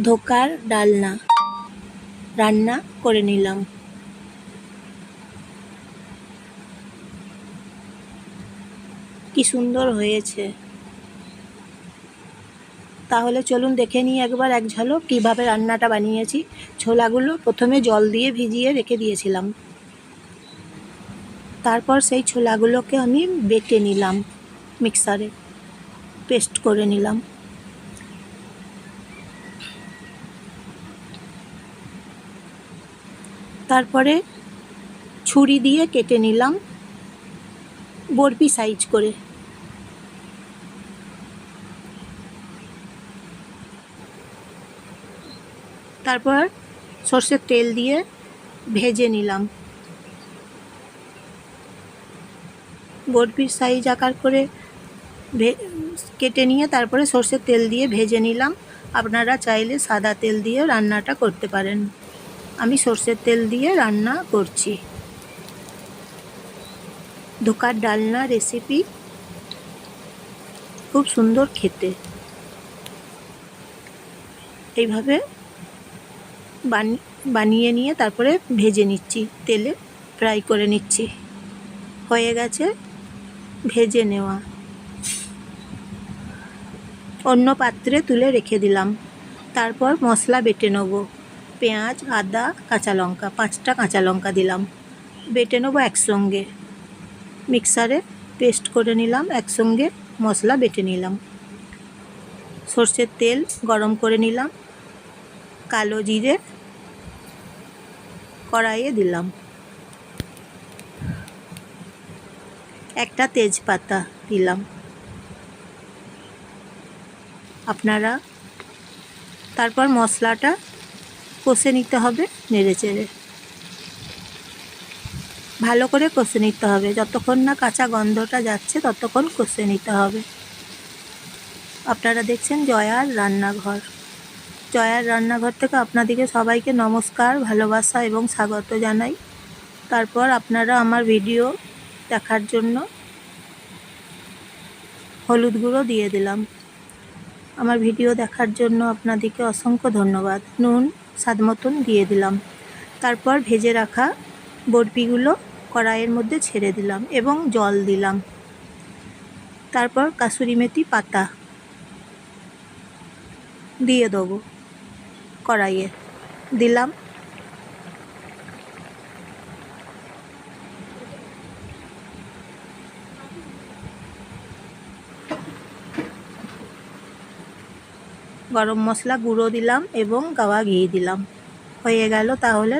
ধোকার ডালনা। রান্না করে নিলাম। কি সুন্দর হয়েছে। তাহলে চলুন দেখে নিই একবার এক ঝলক কীভাবে রান্নাটা বানিয়েছি। ছোলাগুলো প্রথমে জল দিয়ে ভিজিয়ে রেখে দিয়েছিলাম। তারপর সেই ছোলাগুলোকে আমি বেটে নিলাম, মিক্সারে পেস্ট করে নিলাম। তারপরে ছুরি দিয়ে কেটে নিলাম বরফি সাইজ করে। তারপর সর্ষের তেল দিয়ে ভেজে নিলাম। বরফির সাইজ আকার করে কেটে নিয়ে তারপরে সর্ষের তেল দিয়ে ভেজে নিলাম। আপনারা চাইলে সাদা তেল দিয়ে রান্নাটা করতে পারেন। আমি সর্ষের তেল দিয়ে রান্না করছি। ধোকার ডালনা রেসিপি খুব সুন্দর খেতে। এইভাবে বানি- বানিয়ে নিয়ে তারপরে ভেজে নিচ্ছি, তেলে ফ্রাই করে নিচ্ছি। হয়ে গেছে ভেজে নেওয়া। অন্য পাত্রে তুলে রেখে দিলাম। তারপর মশলা বেটে নেব। পেঁয়াজ, আদা, কাঁচা লঙ্কা, পাঁচটা কাঁচা লঙ্কা দিলাম। বেটে নেব একসঙ্গে। মিক্সারে পেস্ট করে নিলাম, একসঙ্গে মশলা বেটে নিলাম। সর্ষের তেল গরম করে নিলাম। কালো জিরে কড়াইয়ে দিলাম। একটা তেজপাতা দিলাম। আপনারা তারপর মশলাটা কষে নিতে হবে, নেড়ে চেড়ে। ভালো করে কষে নিতে হবে। যতক্ষণ না কাঁচা গন্ধটা যাচ্ছে, ততক্ষণ কষে নিতে হবে। আপনারা দেখছেন জয়ার রান্নাঘর। জয়ার রান্নাঘর থেকে আপনাদেরকে সবাইকে নমস্কার, ভালোবাসা এবং স্বাগত জানাই। তারপর আপনারা আমার ভিডিও দেখার জন্য হলুদ গুঁড়ো দিয়ে দিলাম। আমার ভিডিও দেখার জন্য আপনাদেরকে অসংখ্য ধন্যবাদ। নুন স্বাদ মতন দিয়ে দিলাম। তারপর ভেজে রাখা বরফিগুলো কড়াইয়ের মধ্যে ছেড়ে দিলাম এবং জল দিলাম। তারপর কাসুরি মেথি পাতা দিয়ে দেবো কড়াইয়ে। দিলাম গরম মশলা গুঁড়ো দিলাম এবং গাওয়া ঘি দিলাম। হয়ে গেল তাহলে